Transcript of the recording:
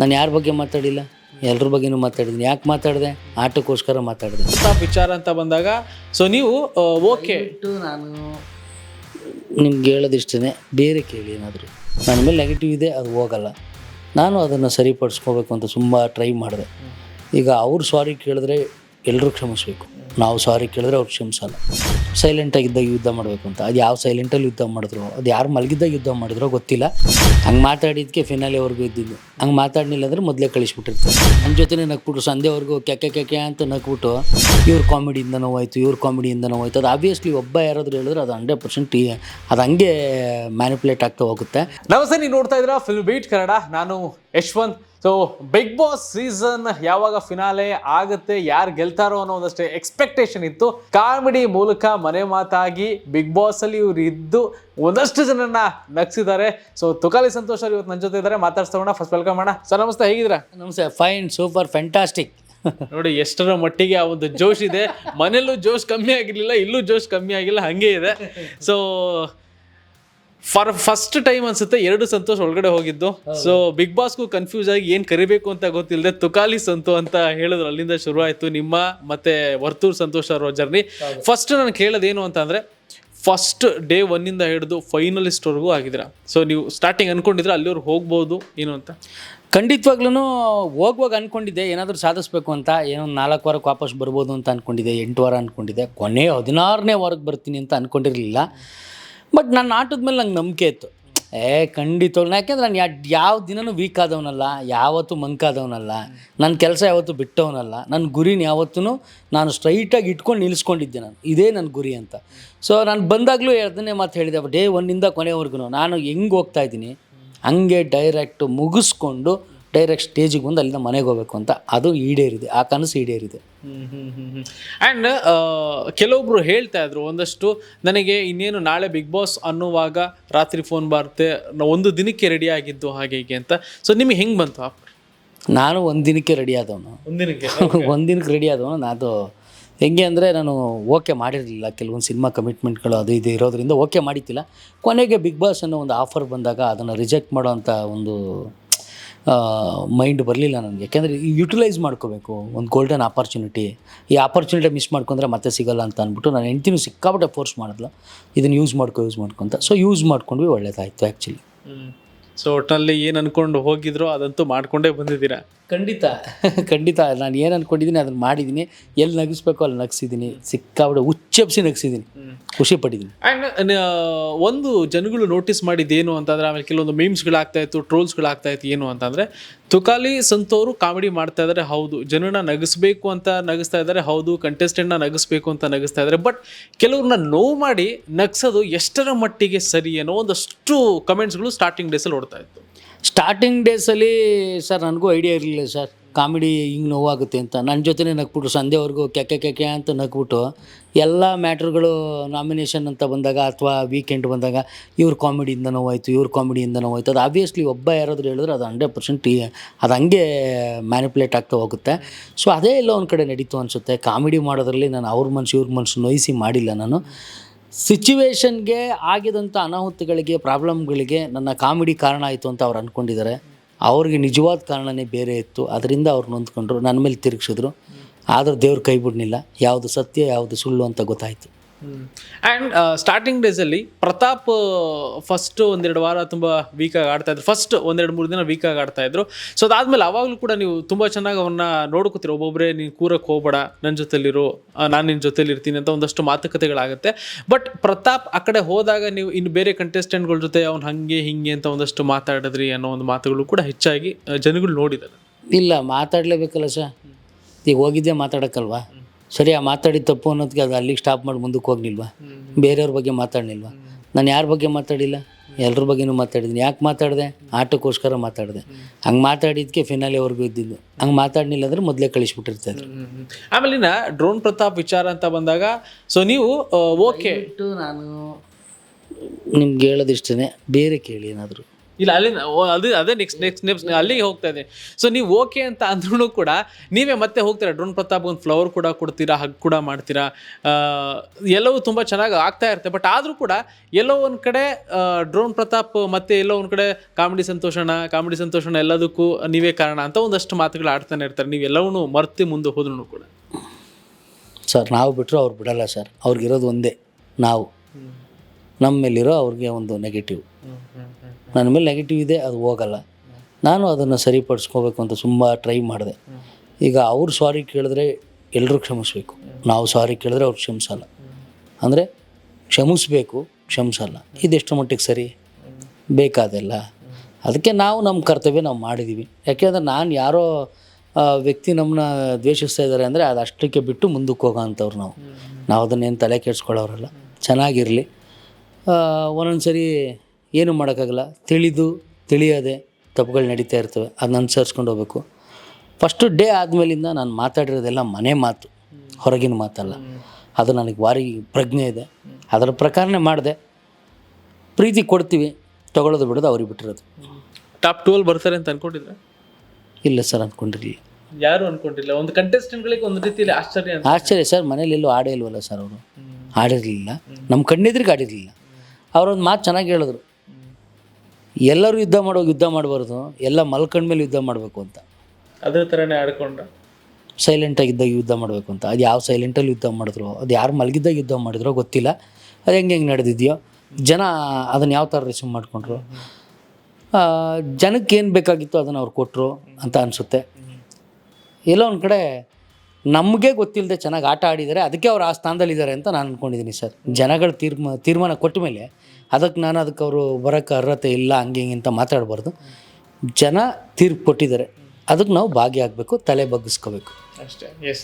ನಾನು ಯಾರ ಬಗ್ಗೆ ಮಾತಾಡಿಲ್ಲ? ಎಲ್ಲರ ಬಗ್ಗೆನೂ ಮಾತಾಡಿದ್ದೀನಿ. ಯಾಕೆ ಮಾತಾಡಿದೆ? ಆಟಕ್ಕೋಸ್ಕರ ಮಾತಾಡಿದೆ. ವಿಚಾರ ಅಂತ ಬಂದಾಗ ಸೊ ನೀವು ಓಕೆ ನಾನು ನಿಮ್ಗೆ ಹೇಳೋದಿಷ್ಟೇ ಬೇರೆ ಕೇಳಿ ಏನಾದರೂ. ನನ್ನ ಮೇಲೆ ನೆಗೆಟಿವ್ ಇದೆ ಅದು ಹೋಗಲ್ಲ. ನಾನು ಅದನ್ನು ಸರಿಪಡಿಸ್ಕೋಬೇಕು ಅಂತ ತುಂಬ ಟ್ರೈ ಮಾಡಿದೆ. ಈಗ ಅವ್ರು ಸಾರಿ ಕೇಳಿದ್ರೆ ಎಲ್ಲರೂ ಕ್ಷಮಿಸ್ಬೇಕು. ನಾವು ಸಾರಿ ಕೇಳಿದ್ರೆ ಅವ್ರು ಕ್ಷಮಿಸಲ್ಲ. ಸೈಲೆಂಟಾಗಿದ್ದಾಗ ಯುದ್ಧ ಮಾಡಬೇಕು ಅಂತ. ಅದು ಯಾವ ಸೈಲೆಂಟಲ್ಲಿ ಯುದ್ಧ ಮಾಡಿದ್ರು? ಅದು ಯಾರು ಮಲಗಿದ್ದಾಗ ಯುದ್ಧ ಮಾಡಿದ್ರೋ ಗೊತ್ತಿಲ್ಲ. ಹಂಗೆ ಮಾತಾಡಿದ್ದಕ್ಕೆ ಫಿನಾಲೆವರೆಗೂ ಇದ್ದಿದ್ದು. ಹಂಗೆ ಮಾತಾಡಲಿಲ್ಲ ಅಂದರೆ ಮೊದಲೇ ಕಳಿಸ್ಬಿಟ್ಟಿರ್ತಾರೆ. ನನ್ನ ಜೊತೆನೇ ನಕ್ಬಿಟ್ಟು ಸಂಧ್ಯೆವರೆಗೂ ಕೆಕೆ ಕೆಕೆ ಅಂತ ನಕ್ಬಿಟ್ಟು ಇವ್ರ ಕಾಮಿಡಿಯಿಂದ ನೋವಾಯ್ತು ಇವ್ರ ಕಾಮಿಡಿಯಿಂದ ನೋವಾಯ್ತು ಅದು ಆಬ್ವಿಯಸ್ಲಿ ಒಬ್ಬ ಯಾರಾದರೂ ಹೇಳಿದ್ರೆ ಅದು ಹಂಡ್ರೆಡ್ ಪರ್ಸೆಂಟ್ ಅದು ಹಂಗೆ ಮ್ಯಾನಿಪುಲೇಟ್ ಆಗ್ತಾ ಹೋಗುತ್ತೆ. ನಮಸ್ತೆ, ನೀವು ನೋಡ್ತಾ ಇದ್ದೀರಾ ಫಿಲ್ಮ್ ಬೀಟ್ ಕನ್ನಡ ನಾನು Yashwanth. So Bigg Boss season ಯಾವಾಗ ಫಿನಾಲೆ ಆಗುತ್ತೆ ಯಾರು ಗೆಲ್ತಾರೋ ಅನ್ನೋ ಒಂದಷ್ಟೇ ಎಕ್ಸ್ಪೆಕ್ಟೇಷನ್ ಇತ್ತು. ಕಾಮಿಡಿ ಮೂಲಕ ಮನೆ ಮಾತಾಗಿ ಬಿಗ್ ಬಾಸ್ ಅಲ್ಲಿ ಇವ್ರು ಇದ್ದು ಒಂದಷ್ಟು ಜನನ್ನ ನಗ್ಸಿದ್ದಾರೆ. ಸೊ ತುಕಾಲಿ ಸಂತೋಷ್ ಅವ್ರು ಇವತ್ತು ನನ್ನ ಜೊತೆ ಇದ್ದಾರೆ. ಮಾತಾಡ್ಸೋಣ ಫಸ್ಟ್ ವೆಲ್ಕಮ್ ಮಾಡೋಣ ಸರ್ ನಮಸ್ತೆ ಹೇಗಿದ್ದೀರಾ? ನಮಸ್ತೆ ಫೈನ್ ಸೂಪರ್ ಫ್ಯಾಂಟಾಸ್ಟಿಕ್ ನೋಡಿ ಎಷ್ಟರ ಮಟ್ಟಿಗೆ ಆ ಒಂದು ಜೋಶ್ ಇದೆ. ಮನೆಯಲ್ಲೂ ಜೋಶ್ ಕಮ್ಮಿ ಆಗಿರ್ಲಿಲ್ಲ ಇಲ್ಲೂ ಜೋಶ್ ಕಮ್ಮಿ ಆಗಿಲ್ಲ ಹಂಗೆ ಇದೆ. ಸೊ ಫಾರ್ ಫಸ್ಟ್ ಟೈಮ್ ಅನ್ಸುತ್ತೆ ಎರಡು ಸಂತೋಷ್ ಒಳಗಡೆ ಹೋಗಿದ್ದು. ಸೊ ಬಿಗ್ ಬಾಸ್ಗೂ ಕನ್ಫ್ಯೂಸ್ ಆಗಿ ಏನ್ ಕರಿಬೇಕು ಅಂತ ಗೊತ್ತಿಲ್ಲದೆ ತುಕಾಲಿ ಸಂತು ಅಂತ ಹೇಳಿದ್ರು. ಅಲ್ಲಿಂದ ಶುರು ಆಯ್ತು ನಿಮ್ಮ ಮತ್ತೆ ವರ್ತೂರ್ ಸಂತೋಷ್ ಅವರ ಜರ್ನಿ ಫಸ್ಟ್ ನಾನು ಕೇಳೋದೇನು ಅಂತ ಅಂದ್ರೆ ಫಸ್ಟ್ ಡೇ ಒನ್ನಿಂದ ಹಿಡಿದು ಫೈನಲಿಸ್ಟ್ವರೆಗೂ ಆಗಿದ್ದೀರಾ? ಸೊ ನೀವು ಸ್ಟಾರ್ಟಿಂಗ್ ಅನ್ಕೊಂಡಿದ್ರೆ ಅಲ್ಲಿವ್ರು ಹೋಗ್ಬೋದು ಏನು ಅಂತ? ಖಂಡಿತವಾಗ್ಲೂ ಹೋಗುವಾಗ ಅಂದ್ಕೊಂಡಿದ್ದೆ ಏನಾದರೂ ಸಾಧಿಸ್ಬೇಕು ಅಂತ. ಏನೋ ನಾಲ್ಕು ವಾರಕ್ಕೆ ವಾಪಸ್ ಬರ್ಬೋದು ಅಂತ ಅಂದ್ಕೊಂಡಿದ್ದೆ ಎಂಟು ವಾರ ಅಂದ್ಕೊಂಡಿದ್ದೆ ಕೊನೆ ಹದಿನಾರನೇ ವಾರಕ್ಕೆ ಬರ್ತೀನಿ ಅಂತ ಅಂದ್ಕೊಂಡಿರಲಿಲ್ಲ ಬಟ್ ನನ್ನ ಆಟದ ಮೇಲೆ ನಂಗೆ ನಂಬಿಕೆ ಇತ್ತು. ಏ ಖಂಡಿತ ಯಾಕೆಂದ್ರೆ ನಾನು ಯಾವ ದಿನನೂ ವೀಕ್ ಆದವನಲ್ಲ, ಯಾವತ್ತೂ ಮಂಕಾದವನಲ್ಲ ನನ್ನ ಕೆಲಸ ಯಾವತ್ತೂ ಬಿಟ್ಟವನಲ್ಲ ನನ್ನ ಗುರಿನ ಯಾವತ್ತೂ ನಾನು ಸ್ಟ್ರೈಟಾಗಿ ಇಟ್ಕೊಂಡು ನಿಲ್ಲಿಸ್ಕೊಂಡಿದ್ದೆ ನಾನು. ಇದೇ ನನ್ನ ಗುರಿ ಅಂತ. ಸೊ ನಾನು ಬಂದಾಗಲೂ ಎರಡನೇ ಮಾತು ಹೇಳಿದೆ, ಡೇ ಒನ್ನಿಂದ ಕೊನೆವರೆಗೂ ನಾನು ಹೆಂಗೆ ಹೋಗ್ತಾ ಇದ್ದೀನಿ? ಹಂಗೆ ಡೈರೆಕ್ಟು ಮುಗಿಸ್ಕೊಂಡು ಡೈರೆಕ್ಟ್ ಸ್ಟೇಜಿಗೆ ಬಂದು ಅಲ್ಲಿಂದ ಮನೆಗೆ ಹೋಗ್ಬೇಕು ಅಂತ ಅದು ಈಡೇರಿದೆ ಆ ಕನಸು ಈಡೇರಿದೆ. ಆ್ಯಂಡ್ ಕೆಲವೊಬ್ರು ಹೇಳ್ತಾ ಇದ್ರು ಒಂದಷ್ಟು ನನಗೆ ಇನ್ನೇನು ನಾಳೆ ಬಿಗ್ ಬಾಸ್ ಅನ್ನುವಾಗ ರಾತ್ರಿ ಫೋನ್ ಬರುತ್ತೆ ಒಂದು ದಿನಕ್ಕೆ ರೆಡಿ ಆಗಿದ್ದು ಹಾಗೆ ಹೀಗೆ ಅಂತ. ಸೊ ನಿಮಗೆ ಹೆಂಗೆ ಬಂತು ನಾನು ಒಂದು ದಿನಕ್ಕೆ ರೆಡಿ ಆದವನು. ಒಂದು ದಿನಕ್ಕೆ? ಒಂದು ದಿನಕ್ಕೆ ರೆಡಿ ಆದವನು. ನಾನು ಹೆಂಗೆ ಅಂದರೆ ನಾನು ಓಕೆ ಮಾಡಿರಲಿಲ್ಲ. ಕೆಲವೊಂದು ಸಿನಿಮಾ ಕಮಿಟ್ಮೆಂಟ್ಗಳು ಅದು ಇದು ಇರೋದ್ರಿಂದ ಓಕೆ ಮಾಡಿದ್ದಿಲ್ಲ ಕೊನೆಗೆ ಬಿಗ್ ಬಾಸ್ ಅನ್ನೋ ಒಂದು ಆಫರ್ ಬಂದಾಗ ಅದನ್ನು ರಿಜೆಕ್ಟ್ ಮಾಡೋವಂಥ ಒಂದು ಮೈಂಡ್ ಬರಲಿಲ್ಲ ನನಗೆ. ಯಾಕೆಂದರೆ ಯುಟಿಲೈಸ್ ಮಾಡ್ಕೋಬೇಕು, ಒಂದು ಗೋಲ್ಡನ್ ಆಪರ್ಚುನಿಟಿ ಈ ಆಪರ್ಚುನಿಟಿ ಮಿಸ್ ಮಾಡ್ಕೊಂಡ್ರೆ ಮತ್ತೆ ಸಿಗಲ್ಲ ಅಂತ ಅಂದ್ಬಿಟ್ಟು ನಾನು ಹೆಂಡ್ತಿನೂ ಸಿಕ್ಕಾಪಟ್ಟೆ ಫೋರ್ಸ್ ಮಾಡಿದ್ಲು. ಇದನ್ನು ಯೂಸ್ ಮಾಡ್ಕೊ ಯೂಸ್ ಮಾಡ್ಕೊಂತ ಸೊ ಯೂಸ್ ಮಾಡ್ಕೊಂಡ್ವಿ ಒಳ್ಳೇದಾಯಿತು ಆ್ಯಕ್ಚುಲಿ ಸೊ ಒಟ್ಟಿನಲ್ಲಿ ಏನು ಅಂದ್ಕೊಂಡು ಹೋಗಿದ್ರು ಅದಂತೂ ಮಾಡಿಕೊಂಡೇ ಬಂದಿದ್ದೀರಾ? ಖಂಡಿತ. ಖಂಡಿತ. ನಾನು ಏನು ಅಂದ್ಕೊಂಡಿದ್ದೀನಿ ಅದನ್ನು ಮಾಡಿದ್ದೀನಿ ಎಲ್ಲಿ ನಗಿಸ್ಬೇಕೋ ಅಲ್ಲಿ ನಗಿಸಿದ್ದೀನಿ ಸಿಕ್ಕಾಬಿಡ ಉಚ್ಚೆಪ್ಸಿ ನಗಿಸಿದ್ದೀನಿ ಖುಷಿ ಪಟ್ಟಿದ್ದೀನಿ ಆ್ಯಂಡ್ ಒಂದು ಜನಗಳು ನೋಟಿಸ್ ಮಾಡಿದ್ದೇನು ಅಂತಂದ್ರೆ ಆಮೇಲೆ ಕೆಲವೊಂದು ಮೀಮ್ಸ್ಗಳಾಗ್ತಾ ಇತ್ತು ಟ್ರೋಲ್ಸ್ಗಳಾಗ್ತಾ ಇತ್ತು ಏನು ಅಂತಂದರೆ ತುಕಾಲಿ ಸಂತೋರು ಕಾಮಿಡಿ ಮಾಡ್ತಾ ಇದ್ದಾರೆ ಹೌದು. ಜನರನ್ನ ನಗಿಸ್ಬೇಕು ಅಂತ ನಗಿಸ್ತಾ ಇದ್ದಾರೆ ಹೌದು. ಕಂಟೆಸ್ಟೆಂಟ್ನ ನಗಿಸ್ಬೇಕು ಅಂತ ನಗಿಸ್ತಾ ಇದ್ದಾರೆ ಬಟ್ ಕೆಲವ್ರನ್ನ ನೋವು ಮಾಡಿ ನಗ್ಸೋದು ಎಷ್ಟರ ಮಟ್ಟಿಗೆ ಸರಿ ಅನ್ನೋ ಒಂದಷ್ಟು ಕಮೆಂಟ್ಸ್ಗಳು ಸ್ಟಾರ್ಟಿಂಗ್ ಡೇಸಲ್ಲಿ ಓಡ್ತಾ ಇತ್ತು. ಸ್ಟಾರ್ಟಿಂಗ್ ಡೇಸಲ್ಲಿ ಸರ್ ನನಗೂ ಐಡಿಯಾ ಇರಲಿಲ್ಲ ಸರ್ ಕಾಮಿಡಿ ಹಿಂಗೆ ನೋವಾಗುತ್ತೆ ಅಂತ. ನನ್ನ ಜೊತೆನೇ ನಕ್ಬಿಟ್ರು ಸಂಧೆವರೆಗೂ ಕೆಕ್ಕೆ ಕೆಕೆ ಅಂತ ನಕ್ಬಿಟ್ಟು ಎಲ್ಲ ಮ್ಯಾಟ್ರ್ಗಳು ನಾಮಿನೇಷನ್ ಅಂತ ಬಂದಾಗ ಅಥವಾ ವೀಕೆಂಡ್ ಬಂದಾಗ ಇವ್ರ ಕಾಮಿಡಿಯಿಂದ ನೋವಾಯಿತು, ಇವ್ರ ಕಾಮಿಡಿಯಿಂದ ನೋವಾಯಿತು. ಅದು ಆಬ್ವಿಯಸ್ಲಿ ಒಬ್ಬ ಯಾರಾದರೂ ಹೇಳಿದ್ರೆ ಅದು ಹಂಡ್ರೆಡ್ ಪರ್ಸೆಂಟ್ ಅದು ಹಂಗೆ ಮ್ಯಾನಿಪ್ಯುಲೇಟ್ ಆಗ್ತಾ ಹೋಗುತ್ತೆ. ಸೊ ಅದೇ ಎಲ್ಲ ಒಂದು ಕಡೆ ನಡೀತು ಅನಿಸುತ್ತೆ. ಕಾಮಿಡಿ ಮಾಡೋದ್ರಲ್ಲಿ ನಾನು ಅವ್ರ ಮನ್ಸು, ಇವ್ರ ಮನಸ್ಸು ನೋಯಿಸಿ ಮಾಡಿಲ್ಲ ನಾನು. ಸಿಚುವೇಶನ್ಗೆ ಆಗಿದಂಥ ಅನಾಹುತಗಳಿಗೆ, ಪ್ರಾಬ್ಲಮ್ಗಳಿಗೆ ನನ್ನ ಕಾಮಿಡಿ ಕಾರಣ ಆಯಿತು ಅಂತ ಅವ್ರು ಅಂದ್ಕೊಂಡಿದ್ದಾರೆ ಅವ್ರಿಗೆ ನಿಜವಾದ ಕಾರಣನೇ ಬೇರೆ ಇತ್ತು. ಅದರಿಂದ ಅವ್ರು ನೊಂದ್ಕೊಂಡ್ರು. ನನ್ನ ಮೇಲೆ ತಿರುಗಿಸಿದ್ರು. ಆದರೂ ದೇವ್ರು ಕೈ ಬಿಡಲಿಲ್ಲ. ಯಾವುದು ಸತ್ಯ, ಯಾವುದು ಸುಳ್ಳು ಅಂತ ಗೊತ್ತಾಯಿತು. ಆ್ಯಂಡ್ ಸ್ಟಾರ್ಟಿಂಗ್ ಡೇಸಲ್ಲಿ ಪ್ರತಾಪ್ ಫಸ್ಟ್ ಒಂದೆರಡು ವಾರ ತುಂಬ ವೀಕಾಗಿ ಆಡ್ತಾ ಇದ್ರು. ಫಸ್ಟ್ ಒಂದೆರಡು ಮೂರು ದಿನ ವೀಕಾಗಿ ಆಡ್ತಾ ಇದ್ರು. ಸೊ ಅದಾದ್ಮೇಲೆ ಅವಾಗಲೂ ಕೂಡ ನೀವು ತುಂಬ ಚೆನ್ನಾಗಿ ಅವನ್ನ ನೋಡ್ಕೋತೀರ. ಒಬ್ಬೊಬ್ಬರೇ ನೀನು ಕೂರಕ್ಕೆ ಹೋಗ್ಬೇಡ. ನನ್ನ ಜೊತೆಲಿರು. ನಾನು ನಿನ್ನ ಜೊತೆಲಿ ಇರ್ತೀನಿ ಅಂತ ಒಂದಷ್ಟು ಮಾತುಕತೆಗಳಾಗುತ್ತೆ. ಬಟ್ ಪ್ರತಾಪ್ ಆ ಕಡೆ ಹೋದಾಗ ನೀವು ಇನ್ನು ಬೇರೆ ಕಂಟೆಸ್ಟೆಂಟ್ಗಳ ಜೊತೆ ಅವ್ನು ಹಾಗೆ, ಹಿಂಗೆ ಅಂತ ಒಂದಷ್ಟು ಮಾತಾಡಿದ್ರಿ ಅನ್ನೋ ಒಂದು ಮಾತುಗಳು ಕೂಡ ಹೆಚ್ಚಾಗಿ ಜನಗಳು ನೋಡಿದ್ದಾರೆ. ಇಲ್ಲ, ಮಾತಾಡಲೇಬೇಕಲ್ಲ ಸರ್. ಈಗ ಹೋಗಿದ್ದೆ ಮಾತಾಡೋಕ್ಕಲ್ವಾ? ಸರಿ ಆ ಮಾತಾಡಿದ ತಪ್ಪು ಅನ್ನೋದಕ್ಕೆ ಅದು ಅಲ್ಲಿಗೆ ಸ್ಟಾಪ್ ಮಾಡಿ ಮುಂದಕ್ಕೆ ಹೋಗ್ಲಿಲ್ವಾ? ಬೇರೆಯವ್ರ ಬಗ್ಗೆ ಮಾತಾಡಲಿಲ್ವಾ? ನಾನು ಯಾರ ಬಗ್ಗೆ ಮಾತಾಡಿಲ್ಲ? ಎಲ್ಲರ ಬಗ್ಗೆನೂ ಮಾತಾಡಿದ್ದೀನಿ. ಯಾಕೆ ಮಾತಾಡಿದೆ? ಆಟಕ್ಕೋಸ್ಕರ ಮಾತಾಡಿದೆ. ಹಂಗೆ ಮಾತಾಡಿದ್ದಕ್ಕೆ ಫಿನಾಲೆವರೆಗೂ ಇದ್ದಿದ್ದು. ಹಂಗೆ ಮಾತಾಡಲಿಲ್ಲ ಅಂದ್ರೆ ಮೊದಲೇ ಕಳಿಸ್ಬಿಟ್ಟಿರ್ತಾರೆ ಆಮೇಲೆ ಇನ್ನ ಡ್ರೋನ್ ಪ್ರತಾಪ್ ವಿಚಾರ ಅಂತ ಬಂದಾಗ ಸೊ ನೀವು ಓಕೆ. ನಾನು ನಿಮ್ಗೆ ಹೇಳೋದಿಷ್ಟೇ ಬೇರೆ ಕೇಳಿ ಏನಾದರೂ. ಇಲ್ಲ ಅಲ್ಲಿ ಅದೇ ಅದೇ ನೆಕ್ಸ್ಟ್ ನೆಕ್ಸ್ಟ್ ನೆಕ್ಸ್ಟ್ ಅಲ್ಲಿಗೆ ಹೋಗ್ತಾ ಇದೆ ಸೊ ನೀವು ಓಕೆ ಅಂತ ಅಂದ್ರೂ ಕೂಡ ನೀವೇ ಮತ್ತೆ ಹೋಗ್ತೀರಾ? ಡ್ರೋನ್ ಪ್ರತಾಪ್ ಒಂದು ಫ್ಲವರ್ ಕೂಡ ಕೊಡ್ತೀರಾ ಹಗ್ ಕೂಡ ಮಾಡ್ತೀರಾ? ಎಲ್ಲವೂ ತುಂಬ ಚೆನ್ನಾಗಿ ಆಗ್ತಾ ಇರುತ್ತೆ. ಬಟ್ ಆದರೂ ಕೂಡ ಎಲ್ಲೋ ಒಂದು ಕಡೆ ಡ್ರೋನ್ ಪ್ರತಾಪ್ ಮತ್ತೆ ಎಲ್ಲೋ ಒಂದು ಕಡೆ ಕಾಮಿಡಿ ಸಂತೋಷಣ ಕಾಮಿಡಿ ಸಂತೋಷಣ ಎಲ್ಲದಕ್ಕೂ ನೀವೇ ಕಾರಣ ಅಂತ ಒಂದಷ್ಟು ಮಾತುಗಳು ಆಡ್ತಾನೆ ಇರ್ತಾರೆ. ನೀವು ಎಲ್ಲವನ್ನೂ ಮರ್ತಿ ಮುಂದೆ ಹೋದ್ರೂ ಕೂಡ. ಸರ್ ನಾವು ಬಿಟ್ಟರು ಅವ್ರು ಬಿಡಲ್ಲ ಸರ್. ಅವ್ರಿಗಿರೋದು ಒಂದೇ. ನಾವು. ನಮ್ಮ ಮೇಲಿರೋ ಅವ್ರಿಗೆ ಒಂದು ನೆಗೆಟಿವ್ ನನ್ನ ಮೇಲೆ ನೆಗೆಟಿವ್ ಇದೆ, ಅದು ಹೋಗಲ್ಲ. ನಾನು ಅದನ್ನು ಸರಿಪಡಿಸ್ಕೋಬೇಕು ಅಂತ ತುಂಬ ಟ್ರೈ ಮಾಡಿದೆ. ಈಗ ಅವ್ರು ಸಾರಿ ಕೇಳಿದ್ರೆ ಎಲ್ಲರೂ ಕ್ಷಮಿಸ್ಬೇಕು. ನಾವು ಸಾರಿ ಕೇಳಿದ್ರೆ ಅವ್ರು ಕ್ಷಮಿಸಲ್ಲ. ಅಂದರೆ ಕ್ಷಮಿಸಬೇಕು, ಕ್ಷಮಿಸಲ್ಲ. ಇದೆಷ್ಟು ಮಟ್ಟಿಗೆ ಸರಿ? ಬೇಕಾದೆಲ್ಲ. ಅದಕ್ಕೆ ನಾವು ನಮ್ಮ ಕರ್ತವ್ಯ ನಾವು ಮಾಡಿದ್ದೀವಿ ಯಾಕೆಂದರೆ ನಾನು ಯಾರೋ ವ್ಯಕ್ತಿ ನಮ್ಮನ್ನ ದ್ವೇಷಿಸ್ತಾ ಇದ್ದಾರೆ ಅಂದರೆ ಅದು ಅಷ್ಟಕ್ಕೆ ಬಿಟ್ಟು ಮುಂದಕ್ಕೆ ಹೋಗೋ ಅಂಥವ್ರು ನಾವು. ನಾವು ಅದನ್ನೇನು ತಲೆ ಕೆಡಿಸ್ಕೊಳ್ಳೋರಲ್ಲ. ಚೆನ್ನಾಗಿರಲಿ. ಒಂದೊಂದು ಸರಿ ಏನು ಮಾಡೋಕ್ಕಾಗಲ್ಲ. ತಿಳಿದು ತಿಳಿಯದೆ ತಪ್ಪುಗಳು ನಡೀತಾ ಇರ್ತವೆ. ಅದನ್ನ ಅನುಸರಿಸ್ಕೊಂಡು ಹೋಗ್ಬೇಕು. ಫಸ್ಟು ಡೇ ಆದಮೇಲಿಂದ ನಾನು ಮಾತಾಡಿರೋದೆಲ್ಲ ಮನೆ ಮಾತು. ಹೊರಗಿನ ಮಾತಲ್ಲ. ಅದು ನನಗೆ ಭಾರಿ ಪ್ರಜ್ಞೆ ಇದೆ. ಅದರ ಪ್ರಕಾರನೇ ಮಾಡಿದೆ. ಪ್ರೀತಿ ಕೊಡ್ತೀವಿ. ತಗೊಳ್ಳೋದು ಬಿಡೋದು ಅವ್ರಿಗೆ ಬಿಟ್ಟಿರೋದು. ಟಾಪ್ ಟುವೆಲ್ ಬರ್ತಾರೆ ಅಂತ ಅನ್ಕೊಂಡಿದ್ರೆ? ಇಲ್ಲ ಸರ್ ಅಂದ್ಕೊಂಡಿರಲಿಲ್ಲ ಯಾರು ಅನ್ಕೊಂಡಿಲ್ಲ? ಒಂದು ಕಂಟೆಸ್ಟೆಂಟ್ಗಳಿಗೆ ಒಂದು ರೀತಿಯಲ್ಲಿ ಆಶ್ಚರ್ಯ ಆಶ್ಚರ್ಯ ಸರ್ ಮನೇಲಿ ಎಲ್ಲೂ ಆಡೇ ಇಲ್ವಲ್ಲ ಸರ್ ಅವರು? ಆಡಿರಲಿಲ್ಲ. ನಮ್ಮ ಕಣ್ಣೆದ್ರಿಗೆ ಆಡಿರಲಿಲ್ಲ. ಅವರೊಂದು ಮಾತು ಚೆನ್ನಾಗಿ ಹೇಳಿದ್ರು. ಎಲ್ಲರೂ ಯುದ್ಧ ಮಾಡೋ ಯುದ್ಧ ಮಾಡಬಾರ್ದು ಎಲ್ಲ ಮಲ್ಕೊಂಡ್ಮೇಲೆ ಯುದ್ಧ ಮಾಡಬೇಕು ಅಂತ. ಅದೇ ಥರನೇ ಆಡ್ಕೊಂಡ? ಸೈಲೆಂಟಾಗಿದ್ದಾಗ ಯುದ್ಧ ಮಾಡಬೇಕು ಅಂತ. ಅದು ಯಾವ ಸೈಲೆಂಟಲ್ಲಿ ಯುದ್ಧ ಮಾಡಿದ್ರು ಅದು ಯಾರು ಮಲಗಿದ್ದಾಗ ಯುದ್ಧ ಮಾಡಿದ್ರೋ ಗೊತ್ತಿಲ್ಲ. ಅದು ಹೆಂಗೆ ಹೆಂಗೆ ನಡೆದಿದೆಯೋ. ಜನ ಅದನ್ನು ಯಾವ ಥರ ರಿಸೀವ್ ಮಾಡಿಕೊಂಡ್ರು? ಜನಕ್ಕೆ ಏನು ಬೇಕಾಗಿತ್ತು ಅದನ್ನು ಅವ್ರು ಕೊಟ್ಟರು ಅಂತ ಅನಿಸುತ್ತೆ. ಎಲ್ಲೋ ಒಂದು ಕಡೆ ನಮಗೆ ಗೊತ್ತಿಲ್ಲದೆ ಚೆನ್ನಾಗಿ ಆಟ ಆಡಿದ್ದಾರೆ ಅದಕ್ಕೆ ಅವ್ರು ಆ ಸ್ಥಾನದಲ್ಲಿದ್ದಾರೆ ಅಂತ ನಾನು ಅಂದ್ಕೊಂಡಿದ್ದೀನಿ ಸರ್. ಜನಗಳು ತೀರ್ಮ, ತೀರ್ಮಾನ ಕೊಟ್ಟ ಮೇಲೆ ಅದಕ್ಕೆ ನಾನು ಅದಕ್ಕೆ ಅವರು ಬರೋಕ್ಕೆ ಅರ್ಹತೆ ಇಲ್ಲ, ಹಂಗೆ ಹಿಂಗೆ ಅಂತ ಮಾತಾಡಬಾರ್ದು. ಜನ ತೀರ್ಪು ಕೊಟ್ಟಿದ್ದಾರೆ ಅದಕ್ಕೆ ನಾವು ಭಾಗಿಯಾಗಬೇಕು, ತಲೆ ಬಗ್ಗಿಸ್ಕೋಬೇಕು. ಅಷ್ಟೇ ಎಸ್